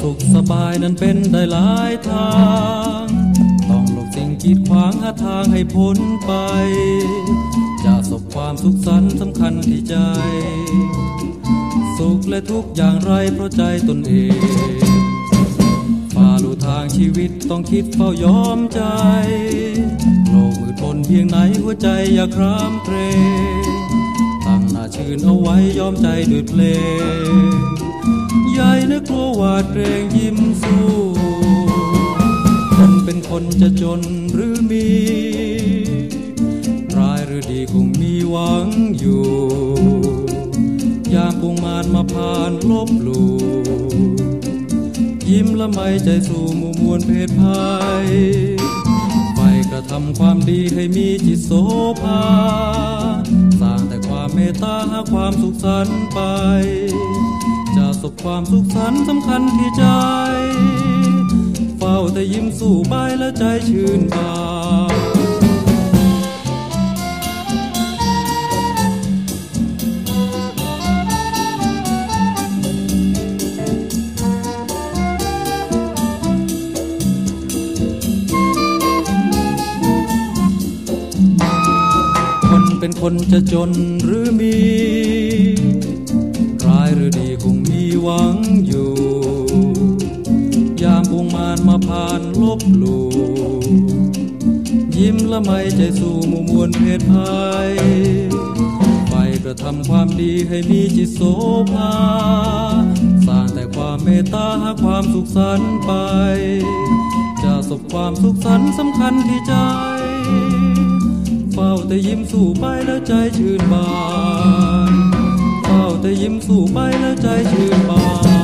สุขสบายนั้นเป็นได้หลายทาง ต้องหลบสิ่งกีดขวางหาทางให้พ้นไป จะสบความสุขสันต์สำคัญที่ใจ สุขและทุกอย่างไรเพราะใจตนเองฝ่าลู่ทางชีวิตต้องคิดเฝ้ายอมใจโลกมืดมนเพียงไหนหัวใจอย่าครามเกรงตั้งหน้าชื่นเอาไว้ยอมใจด้วยเพลงใหญ่นึกกลั วาดเรงยิ้มสู้คนเป็นคนจะจนหรือมีร้ายหรือดีคงมีหวังอยู่ ยามปุงมานมาผ่านลบหลู่ยิ้มละไม่ใจสู่มู่มวลเพศภัยไปกระทำความดีให้มีจิตโสภาสร้างแต่ความเมตตาหาความสุขสันต์ไป สบความสุขสันต์สำคัญที่ใจ เฝ้าแต่ยิ้มสู้ไปและใจชื่นบานคนเป็นคนจะจนหรือมี หวังอยู่ ยามพวงมานมาผ่านลบหลู่ยิ้มละไม่ใจสู่มู่มวลเพศภัยไปกระทำความดีให้มีจิตโสภาสร้างแต่ความเมตตาหาความสุขสันต์ไป จะสบความสุขสันต์สำคัญที่ใจ เฝ้าแต่ยิ้มสู่ไปแล้วใจชื่นบาน แต่ยิ้มสู่ไปแล้วใจชื่นบาน